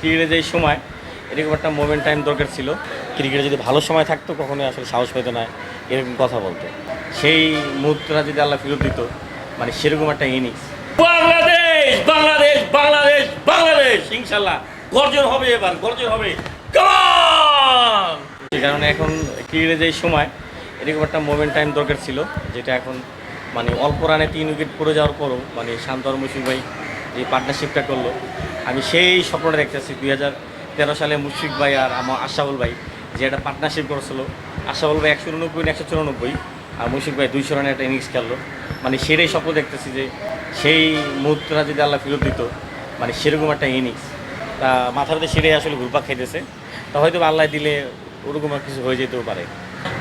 ক্রিকেটে যেই সময়, এরকম একটা মোমেন্ট টাইম দরকার ছিল। ক্রিকেটে যদি ভালো সময় থাকতো, কখনোই আসলে সাহস পেতো না এরকম কথা বলতো। সেই মুহূর্তটা যদি আল্লাহ ফেরত দিত মানে সেরকম একটা ইনিংস বাংলাদেশ বাংলাদেশ বাংলাদেশ বাংলাদেশ! ইনশাল্লাহ, গর্জন হবে এবার, গর্জন হবে। কারণ এখন ক্রিকেটে যেই সময়, এরকম একটা মোমেন্ট টাইম দরকার ছিল, যেটা এখন মানে অল্প রানে তিন উইকেট পড়ে যাওয়ার পরও মানে শান্তর মুশিক ভাই যে পার্টনারশিপটা করল। আমি সেই স্বপ্নটা দেখতেছি, দুই হাজার তেরো সালে মুশফিক ভাই আর আমার আশাউল ভাই যে একটা পার্টনারশিপ করেছিল। আশাউল ভাই একশো উননব্বই একশো চুরানব্বই, আর মুশফিক ভাই দুইশো রানের একটা ইনিংস খেললো। মানে সেটাই স্বপ্ন দেখতেছি যে সেই মুহূর্তটা যদি আল্লাহ ফেরত দিত মানে সেরকম একটা ইনিংস তা মাথার মধ্যে সেটাই আসলে ঘুরপাক খাইতেছে। তা হয়তো আল্লাহ দিলে ওরকম কিছু হয়ে যেতেও পারে।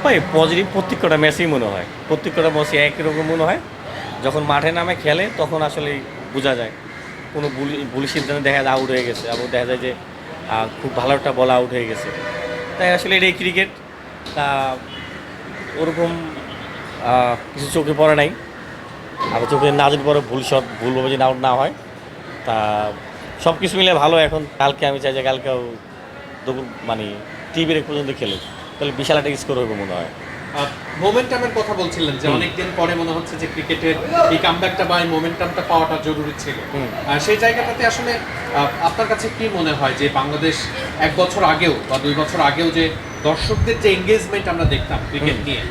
ভাই পজিটিভ প্রত্যেকটা ম্যাচেই মনে হয়। প্রত্যেকটা ম্যাচে একই রকম মনে হয়। যখন মাঠে নামে খেলে, তখন আসলে বোঝা যায়। কোনো ভুল সিদ্ধান্ত দেখা যায় আউট হয়ে গেছে। আবার দেখা যায় যে খুব ভালো একটা বল আউট হয়ে গেছে। তাই আসলে এটাই ক্রিকেট তা, ওরকম কিছু চোখে পড়ে নাই। আর চোখে না যদি পরে ভুল শট ভুলভাবে যদি আউট না হয়, তা সব কিছু মিলে ভালো। এখন কালকে আমি চাই যে কালকেও মানে টিভির পর্যন্ত খেলুক। তাহলে বিশাল একটা স্কোর হবে মনে হয়। মোমেন্টামের কথা বলছিলেন যে অনেকদিন পরে মনে হচ্ছে যে ক্রিকেটের এই কামব্যাকটা বা এই মোমেন্টামটা পাওয়াটা জরুরি ছিল। আর সেই জায়গাটাতে আসলে আপনার কাছে কি মনে হয় যে বাংলাদেশ এক বছর আগেও বা দুই বছর আগেও যে দর্শকদের যে এঙ্গেজমেন্ট আমরা দেখতাম ক্রিকেট নিয়ে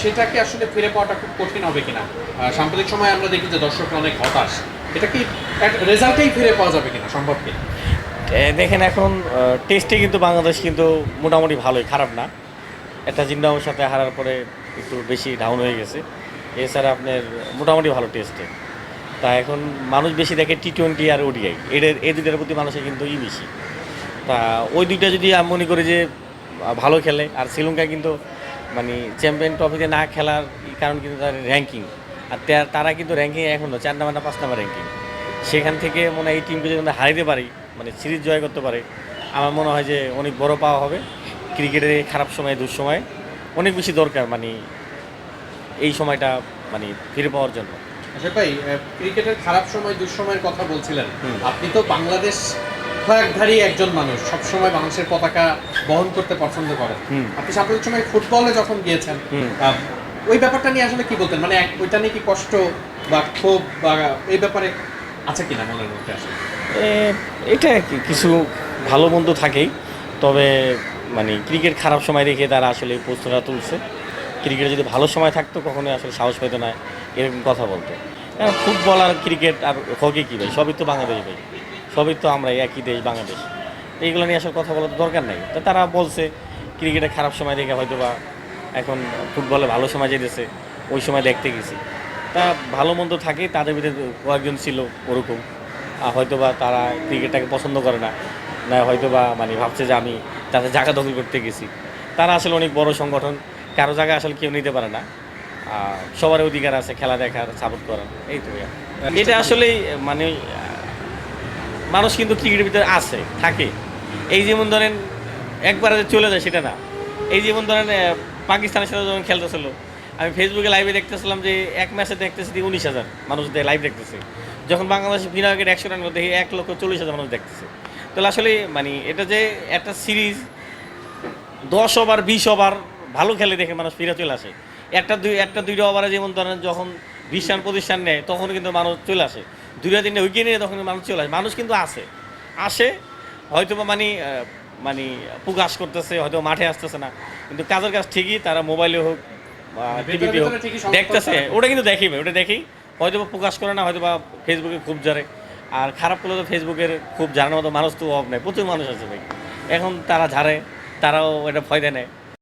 সেটাকে আসলে ফিরে পাওয়াটা খুব কঠিন হবে কিনা? সাম্প্রতিক সময় আমরা দেখি যে দর্শকরা অনেক হতাশ। এটা কি রেজাল্টেই ফিরে পাওয়া যাবে কিনা সম্ভব কি দেখেন এখন টেস্টে কিন্তু বাংলাদেশ কিন্তু মোটামুটি ভালোই খারাপ না। একটা জিন্দাবাদের সাথে হারার পরে একটু বেশি ডাউন হয়ে গেছে। এছাড়া আপনার মোটামুটি ভালো টেস্টে তা এখন মানুষ বেশি দেখে টি টোয়েন্টি আর ওডিআই এদের এই দুইটার প্রতি মানুষের কিন্তু ই বেশি। তা ওই দুইটা যদি আমি মনে করি যে ভালো খেলে, আর শ্রীলঙ্কা কিন্তু মানে চ্যাম্পিয়ন ট্রফিতে না খেলার কারণ কিন্তু তার র্যাঙ্কিং আর তারা কিন্তু র্যাঙ্কিং এখনও চার নাম্বার না পাঁচ নাম্বার র্যাঙ্কিং সেখান থেকে মনে হয় এই টিমকে যদি আমরা হারাইতে পারি মানে সিরিজ জয় করতে পারে, আমার মনে হয় যে অনেক বড় পাওয়া হবে। ক্রিকেটের খারাপ সময় দুঃসময় অনেক বেশি দরকার মানে এই সময়টা মানে ফিরে পাওয়ার জন্য। আচ্ছা ভাই ক্রিকেটের খারাপ সময় দুঃসময়ের কথা বলছিলেন। আপনি তো বাংলাদেশ ফ্ল্যাগধারী একজন মানুষ সবসময় বাংলাদেশের পতাকা বহন করতে পছন্দ করেন। আপনি সাম্প্রতিক সময় ফুটবলে যখন গিয়েছেন। ওই ব্যাপারটা নিয়ে আসলে কি বলতেন? মানে ওইটা নিয়ে কি কষ্ট বা ক্ষোভ বা এই ব্যাপারে আছে কিনা মনের মধ্যে আসলে? এটা কি- কিছু ভালো মন্দ থাকেই তবে মানে ক্রিকেট খারাপ সময় দেখে তারা আসলে প্রশ্নটা তুলছে। ক্রিকেটে যদি ভালো সময় থাকতো, কখনোই আসলে সাহস পেতো না এরকম কথা বলতো। এখন ফুটবল আর ক্রিকেট আর হকি কী ভাই? সবই তো বাংলাদেশ ভাই। সবই তো আমরা একই দেশ, বাংলাদেশ। এইগুলো নিয়ে আসলে কথা বলার দরকার নেই। তো তারা বলছে, ক্রিকেটে খারাপ সময় দেখে হয়তো বা এখন ফুটবলে ভালো সময় যেতেছে, ওই সময় দেখতে গেছি। তা ভালো মন্দ থাকে, তাদের ভিতরে কয়েকজন ছিল ওরকম। আর হয়তো বা তারা ক্রিকেটটাকে পছন্দ করে না। না হয়তো বা মানে ভাবছে যে আমি তাদের জায়গা দখল করতে গেছি। তারা আসলে অনেক বড় সংগঠন, কারও জায়গা আসলে কেউ নিতে পারে না। সবার অধিকার আছে খেলা দেখার সাপোর্ট করার, এই তো এটা আসলেই মানে মানুষ কিন্তু ক্রিকেটের ভিতরে আছে, থাকে। এই যেমন ধরেন, একবার চলে যায় সেটা না। এই যেমন ধরেন পাকিস্তানের সাথে যখন খেলতেছিল, আমি ফেসবুকে লাইভে দেখতেছিলাম যে এক ম্যাচে দেখতেছি উনিশ হাজার মানুষ লাইভ দেখতেছে। যখন বাংলাদেশ বিনা উইকেট একশো রান দেখি এক লক্ষ চল্লিশ হাজার মানুষ দেখতেছে। তাহলে আসলে মানে এটা যে একটা সিরিজ দশ ওভার বিশ ওভার ভালো খেলে দেখে মানুষ ফিরে চলে আসে। একটা দুই একটা দুইটা ওভারে যেমন ধরেন যখন বিশ রান পঁচিশ রান নেয় তখন কিন্তু মানুষ চলে আসে। দুইটা তিনটা উইকেট নিয়ে তখন মানুষ চলে আসে। মানুষ কিন্তু আসে। আসে হয়তো বা মানে মানে প্রকাশ করতেছে হয়তো মাঠে আসতেছে না। কিন্তু কাজের কাজ ঠিকই তারা মোবাইলে হোক ভেতরে টিভিতে হোক ভেতরে দেখতেছে। ওটা কিন্তু দেখি ভাই, ওটা দেখি। হয়তো বা প্রকাশ করে না হয়তো বা ফেসবুকে খুব জারে। আর খারাপ করলে তো ফেসবুকের খুব জানার মতো মানুষ তো অভাব নেই, প্রচুর মানুষ আছে ভাই। এখন তারা ঝাড়ে, তারাও এটা ফয়দা নেয়।